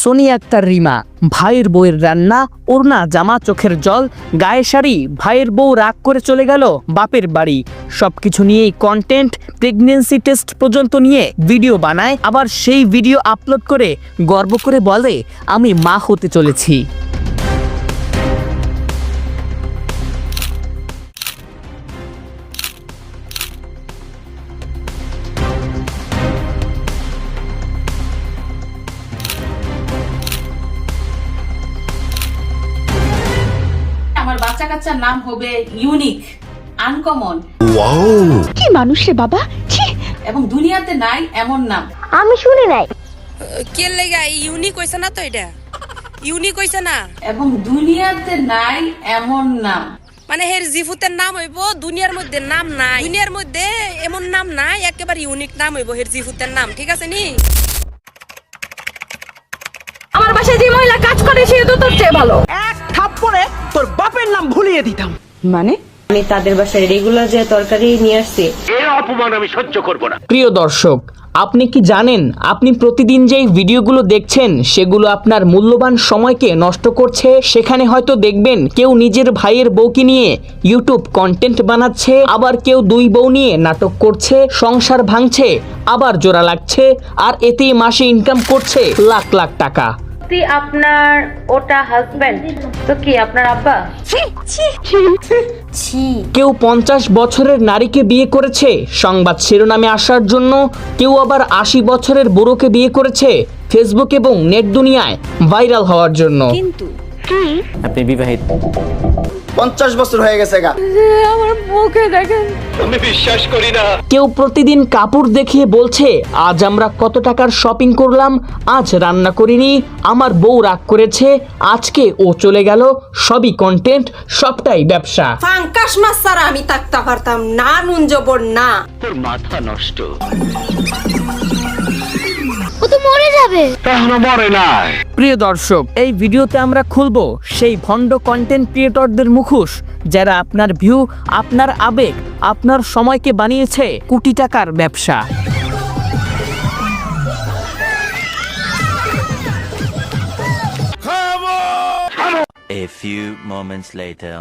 সোনিয়া একটা রিমা, ভাইয়ের বউয়ের রান্না, ওড়না, জামা, চোখের জল, গায়ে শাড়ি, ভাইয়ের বউ রাগ করে চলে গেল বাপের বাড়ি। সবকিছু নিয়েই কন্টেন্ট প্রেগনেন্সি টেস্ট পর্যন্ত নিয়ে ভিডিও বানায়, আবার সেই ভিডিও আপলোড করে গর্ব করে বলে, আমি মা হতে চলেছি। বাচ্চা কাচ্চার নাম হবে ইউনিক আনকমন। কি মানুষ রে বাবা? এবং দুনিয়াতে নাই এমন নাম। আমি শুনি নাই। কে লেগা ইউনিক হইছে না তো এটা? ইউনিক হইছে না? এবং দুনিয়াতে নাই এমন নাম। মানে হের জিফুতের নাম হইব দুনিয়ার মধ্যে নাম নাই। দুনিয়ার মধ্যে এমন নাম নাই একেবারে ইউনিক নাম হইব হের জিফুতের নাম ঠিক আছে নি? আমার বাসায় যে মহিলা কাজ করে সে তো তোর চেয়ে ভালো। থাপ্পড়ে তোর বাপের নাম ভুলিয়ে দিতাম। মানে? আমি তাদের বাসায় রেগুলার যে তরকারি নিয়ে আসছি এর অপমান আমি সহ্য করব না। প্রিয় দর্শক আপনি কি জানেন আপনি প্রতিদিন যেই ভিডিওগুলো দেখছেন সেগুলো আপনার মূল্যবান সময়কে নষ্ট করছে? সেখানে হয়তো দেখবেন কেউ নিজের ভাইয়ের বউকে নিয়ে ইউটিউব কন্টেন্ট বানাচ্ছে আবার কেউ দুই বউ নিয়ে নাটক করছে সংসার ভাঙছে আবার জোড়া লাগছে আর এতেই মাসে ইনকাম করছে লাখ লাখ টাকা। সত্যি আপনার ওটা হাজবেন্ড তো কি আপনার আব্বা? কেউ পঞ্চাশ বছরের নারীকে বিয়ে করেছে? সংবাদ শিরোনামে আসার জন্য কেউ আবার আশি বছরের বুড়োকে বিয়ে করেছে? ফেসবুক এবং নেট দুনিয়ায় ভাইরাল হওয়ার জন্য। আপনি বিবাহিত। পঞ্চাশ বছর হয়ে গেছে গা। আমার মুখে দেখেন। কেউ প্রতিদিন কাপড় দেখিয়ে বলছে আজ আমরা কত টাকার শপিং করলাম আজ রান্না করিনি আমার বউ রাগ করেছে আজকে ও চলে গেল সবই কন্টেন্ট সবটাই ব্যবসা। ফাঙ্কাস মাছ ছাড়া আমি থাকতে পারতাম না নুন জবর না। ও তো মরে যাবে। প্রিয় দর্শক এই ভিডিওতে আমরা খুলবো সেই ভণ্ড কন্টেন্ট ক্রিয়েটরদের মুখোশ যারা আপনার ভিউ আপনার আবেগ আপনার সময়কে বানিয়েছে কোটি টাকার ব্যবসা। A few moments later.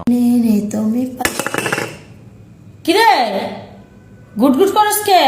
কিরে? গুড গুড করস কে?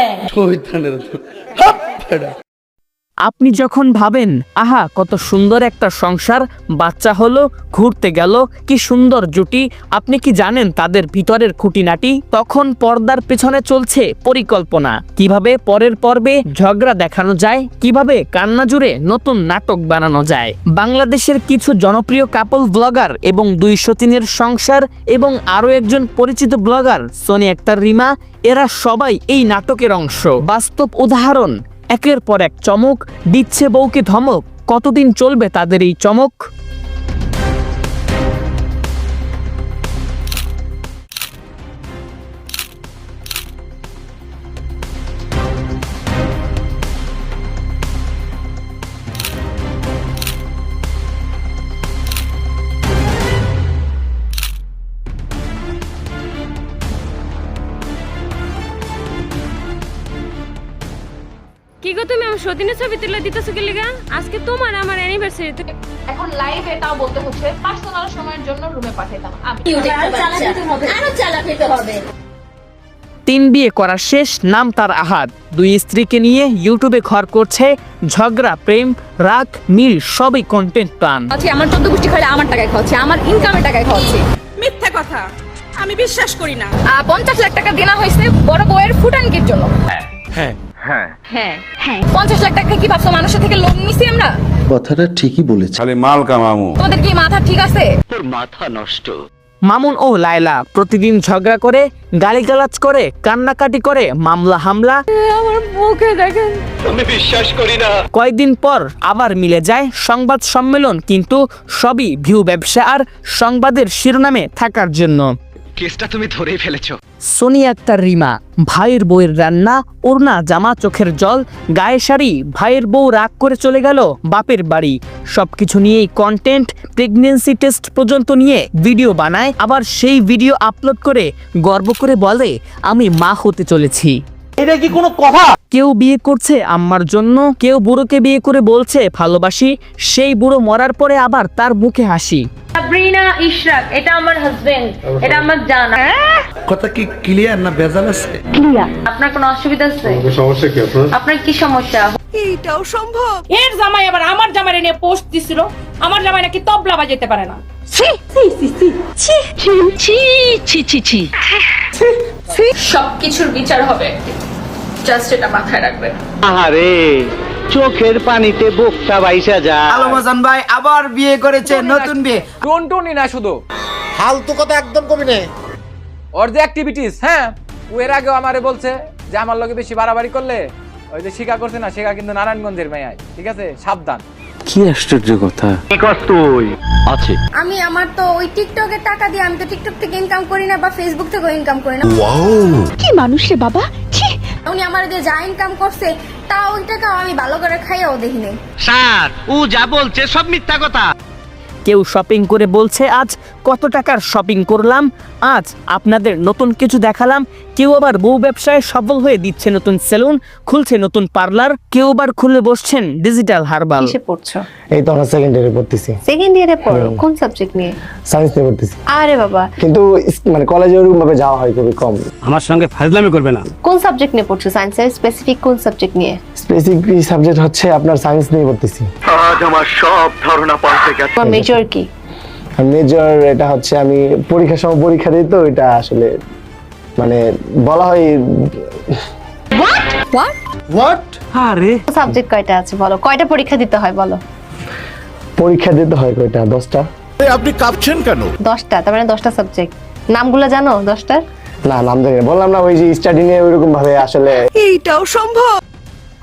আপনি যখন ভাবেন, আহা, কত সুন্দর একটা সংসার, বাচ্চা হলো, ঘুরতে গেল, কি সুন্দর জুটি, আপনি কি জানেন তাদের ভিতরের খুঁটিনাটি? তখন পর্দার পেছনে চলছে পরিকল্পনা। কীভাবে পরের পর্বে ঝগড়া দেখানো যায়, কীভাবে কান্না জুড়ে নতুন নাটক বানানো যায়। বাংলাদেশের কিছু জনপ্রিয় কাপল ব্লগার এবং দুইশো তিনের সংসার এবং আরও একজন পরিচিত ব্লগার সোনি আক্তার, রিমা, এরা সবাই এই নাটকের অংশ। বাস্তব উদাহরণ একের পর এক চমক দিচ্ছে বউকে ধমক। কতদিন চলবে তাদের এই চমক? কি গো তুমি আমার সতীনের ছবি তুলে দিতেছো কি লিগা? আজকে তোমার আমার অ্যানিভার্সারি এখন লাইভে তাও বলতে হচ্ছে পার্সোনাল সময়ের জন্য রুমে পাঠাইতাম। আমি তিন বিয়ে করা শেষ নাম তার আহাদ দুই স্ত্রীকে নিয়ে ইউটিউবে ঘর করছে ঝগড়া প্রেম রাগ মিল সবই কন্টেন্ট প্ল্যান আচ্ছা আমার চোদ্দ গোষ্ঠী খাইলে আমার টাকায় খাওয়াচ্ছে আমার ইনকামের টাকায় খাওয়াচ্ছে মিথ্যা কথা আমি বিশ্বাস করি না। পঞ্চাশ লাখ টাকা দেনা হয়েছে বড় বউয়ের ফুটানকির জন্য। হ্যাঁ হ্যাঁ। হ্যাঁ। পঞ্চাশ লাখ টাকা কি ভাবছ? মানুষের থেকে লোন নিছি আমরা? কথাটা ঠিকই বলেছে। খালি মাল কামামু। তোমাদের কি মাথা ঠিক আছে? মামুন ও লায়লা প্রতিদিন ঝগড়া করে গালিগালাজ করে কান্নাকাটি করে মামলা হামলা। আমার মুখে দেখেন। কয়েকদিন পর আবার মিলে যায় সংবাদ সম্মেলন কিন্তু সবই ভিউ ব্যবসা আর সংবাদের শিরোনামে থাকার জন্য। কেসটা তুমি ধরেই ফেলেছো। সোনিয়া আক্তার রিমা ভাইয়ের বউয়ের রান্না ওড়না জামা চোখের জল গায়ে শাড়ি ভাইয়ের বউ রাগ করে চলে গেল বাপের বাড়ি। সবকিছু নিয়েই কন্টেন্ট প্রেগনেন্সি টেস্ট পর্যন্ত নিয়ে ভিডিও বানায় আবার সেই ভিডিও আপলোড করে গর্ব করে বলে আমি মা হতে চলেছি। এটা কি কোনো কথা? কেউ বিয়ে করছে আম্মার জন্য কেউ বুড়োকে বিয়ে করে বলছে ভালোবাসি। সেই বুড়ো মরার পরে আবার তার মুখে হাসি। সাবরিনা ইশরাক এটা আমার হাজবেন্ড এটা আমার জানা। কথা কি ক্লিয়ার না ভেজাল আছে? আপনার কোনো অসুবিধা আছে? সমস্যা কি আপনার? আপনার কি সমস্যা? এইটাও সম্ভব। এর জামাই আবার আমার জামাই নিয়ে পোস্ট দিছিল। আমার জামাই নাকি তবলা বাজাইতে পারে না। সবকিছুর বিচার হবে। জাস্ট এটা মাথায় রাখবেন। আরে চোখের পানিতে বোকটা বাইসা যায় আলমাজান ভাই আবার বিয়ে করেছে নতুন বিয়ে। টনটনি না শুধু। ফালতু কথা একদম কবি না ওর যে অ্যাক্টিভিটিস হ্যাঁ? ও এর আগেও আমারে বলছে যে আমার লগে বেশি বাড়াবাড়ি করলে ওই যে শিকা করছে না শিকা কিন্তু নারায়ণগঞ্জের মেয়ায় ঠিক আছে? সাবধান। কি আশ্চর্য কথা। আছে। আমি আমার তো ওই টিকটকে টাকা দিয়ে আমি তো টিকটক থেকে ইনকাম করি না বা ফেসবুক থেকে ইনকাম করি না। ওয়াও কি মানুষ রে বাবা? ছি! উনি আমার যে যা ইনকাম করছে তা ওই টাকা আমি ভালো করে খাইয়াও দেখি নাই। স্যার ও যা বলছে সব মিথ্যা কথা। কেউ শপিং করে বলছে আজ কত টাকার শপিং করলাম? আজ আপনাদের নতুন কিছু দেখালাম। কেউ আবার বউ ব্যবসায় সফল হয়ে দিচ্ছে নতুন সেলুন খুলছে নতুন পার্লার কেউ আবার খুলে বসছেন ডিজিটাল হারবাল। কিসে পড়ছো? এই তো আমরা সেকেন্ড ইয়ারে পড়তেছি। সেকেন্ড ইয়ারে পড়ো? কোন সাবজেক্ট নিয়ে? সায়েন্স নিয়ে পড়তেছি। আরে বাবা। কিন্তু মানে কলেজে ওরকম ভাবে যাওয়া হয় খুবই কম। আমার সঙ্গে ফাজলামি করবে না। কোন সাবজেক্ট নিয়ে পড়ছো? সায়েন্সের স্পেসিফিক কোন সাবজেক্ট নিয়ে? স্পেসিফিক সাবজেক্ট হচ্ছে আপনার সায়েন্স নিয়ে পড়তেছি। আজ আমার সব ধারণা পাল্টে গেছে। তোমার মেজর কি? মেজর এটা হচ্ছে আমি পরীক্ষার সময় পরীক্ষা দিই তো এটা আসলে মানে বলা হয় হোয়াট আরে। সাবজেক্ট কয়টা আছে বলো? কয়টা পরীক্ষা দিতে হয় বলো? পরীক্ষা দিতে হয় কয়টা? দশটা? আপনি কাঁপছেন কেন? দশটা তার মানে দশটা সাবজেক্ট নামগুলো জানো দশটার? না নাম জানি না। বললাম না ওই যে স্টাডি নিয়ে ওইরকম ভাবে আসলে এইটাও সম্ভব।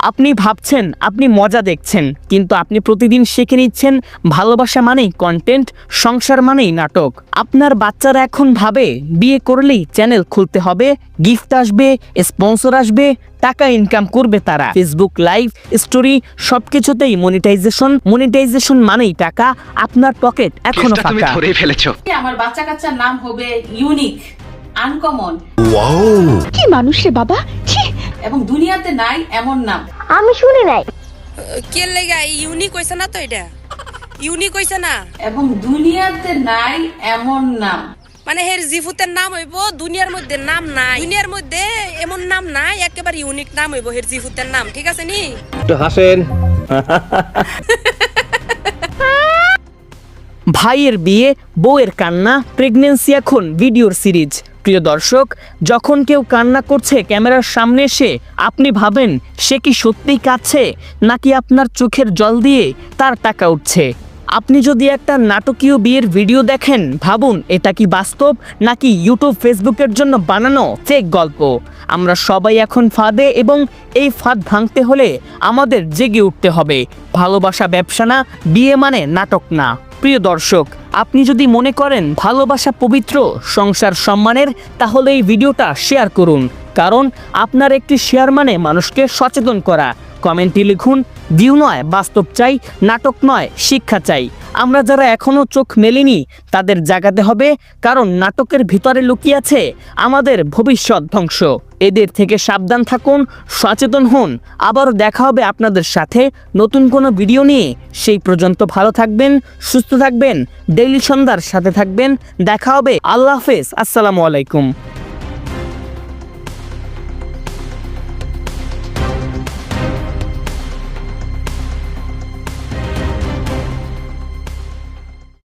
আপনি ভাবছেন আপনি মজা দেখছেন কিন্তু আপনি প্রতিদিন শিখে নিচ্ছেন ভালোবাসা মানেই কন্টেন্ট সংসার মানেই নাটক। আপনার বাচ্চারা এখন ভাবে বিয়ে করলেই চ্যানেল খুলতে হবে গিফট আসবে স্পন্সর আসবে টাকা ইনকাম করবে তারা। ফেসবুক লাইভ স্টোরি সবকিছুতেই মনিটাইজেশন মনিটাইজেশন মানেই টাকা আপনার পকেট এখনও ফাঁকা। ফেলেছো। আমার বাচ্চা কাচ্চার নাম হবে ইউনিক আনকমন কি মানুষ রে বাবা? ছি এবং দুনিয়াতে নাই এমন নাম। আমি শুনি নাই। কে লেগা ইউনিক হইছে না তো এটা? ইউনিক হইছে না? এবং দুনিয়াতে নাই এমন নাম। মানে হের জিফুতের নাম হইব দুনিয়ার মধ্যে নাম নাই। দুনিয়ার মধ্যে এমন নাম নাই একেবারে ইউনিক নাম হইব হের জিফুতের নাম ঠিক আছে নি? একটু হাসেন। ভাইয়ের বিয়ে বউয়ের কান্না প্রেগনেন্সি এখন ভিডিওর সিরিজ প্রিয় দর্শক, যখন কেউ কান্না করছে, ক্যামেরার সামনে এসে আপনি ভাবেন, সে কি সত্যিই কাছে নাকি আপনার চোখের জল দিয়ে তার টাকা উঠছে? আপনি যদি একটা নাটকীয় বিয়ের ভিডিও দেখেন, ভাবুন এটা কি বাস্তব, নাকি ইউটিউব ফেসবুকের জন্য বানানো ফেক গল্প। আমরা সবাই এখন ফাঁদে এবং এই ফাঁদ ভাঙতে হলে আমাদের জেগে উঠতে হবে। ভালোবাসা ব্যবসা না, বিয়ে মানে নাটক না। প্রিয় দর্শক, আপনি যদি মনে করেন ভালোবাসা পবিত্র, সংসার সম্মানের, তাহলে এই ভিডিওটা শেয়ার করুন। কারণ আপনার একটি শেয়ার মানে মানুষকে সচেতন করা। কমেন্টে লিখুন ভিউ নয়, বাস্তব চাই, নাটক নয়, শিক্ষা চাই। আমরা যারা এখনও চোখ মেলিনি, তাদের জাগাতে হবে, কারণ নাটকের ভিতরে লুকিয়ে আছে আমাদের ভবিষ্যৎ ধ্বংস। এদের থেকে সাবধান থাকুন, সচেতন হন। আবারও দেখা হবে আপনাদের সাথে নতুন কোনো ভিডিও নিয়ে। সেই পর্যন্ত ভালো থাকবেন, সুস্থ থাকবেন, ডেইলি সন্ধ্যার সাথে থাকবেন। দেখা হবে, আল্লাহ হাফেজ, আসসালামু আলাইকুম।